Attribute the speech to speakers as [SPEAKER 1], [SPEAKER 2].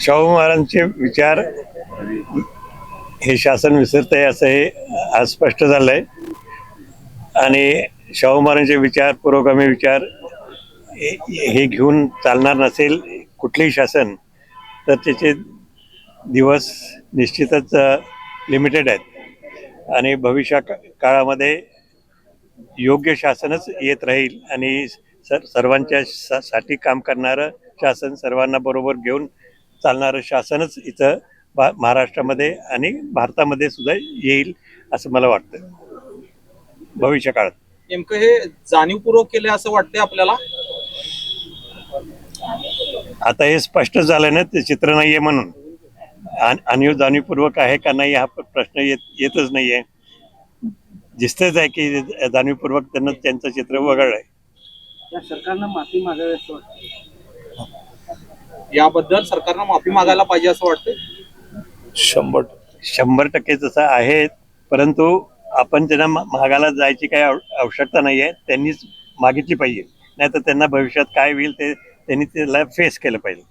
[SPEAKER 1] शाहू महाराजांचे विचार हे शासन विसरत आहे असं हे आज स्पष्ट झालंय. आणि शाहू महाराजांचे विचार पुरोगामी विचार हे हे घेऊन चालणार नसेल कुठलेही शासन तर त्याचे दिवस निश्चितच लिमिटेड आहेत. आणि भविष्या काळामध्ये योग्य शासनच येत राहील आणि सर सर्वांच्या सा- साठी काम करणारं शासन सर्वांना बरोबर घेऊन चालणारं शासनच इथं भा महाराष्ट्रामध्ये आणि भारतामध्ये सुद्धा येईल असं मला वाटतं. भविष्य काळात.
[SPEAKER 2] नेमकं हे जाणीवपूर्वक केले असं वाटतंय आपल्याला?
[SPEAKER 1] आता हे स्पष्ट झालं ना ते चित्र नाहीये म्हणून. आणि जाणीवपूर्वक आहे का नाही हा प्रश्न येत येतच नाहीये. दिसतच आहे की जाणीवपूर्वक त्यांना त्यांचं चित्र वगळलंय.
[SPEAKER 3] सरकारनं माफी मागावी असं वाटतं
[SPEAKER 2] याबद्दल सरकारनं माफी मागायला पाहिजे असं वाटतंय?
[SPEAKER 4] शंभर
[SPEAKER 1] शंभर टक्के तसं आहे परंतु आपण त्यांना मागायला जायची काही आव- आवश्यकता नाही आहे त्यांनीच मागितली पाहिजे. नाही तर त्यांना भविष्यात काय होईल ते त्यांनी त्याला फेस केलं पाहिजे.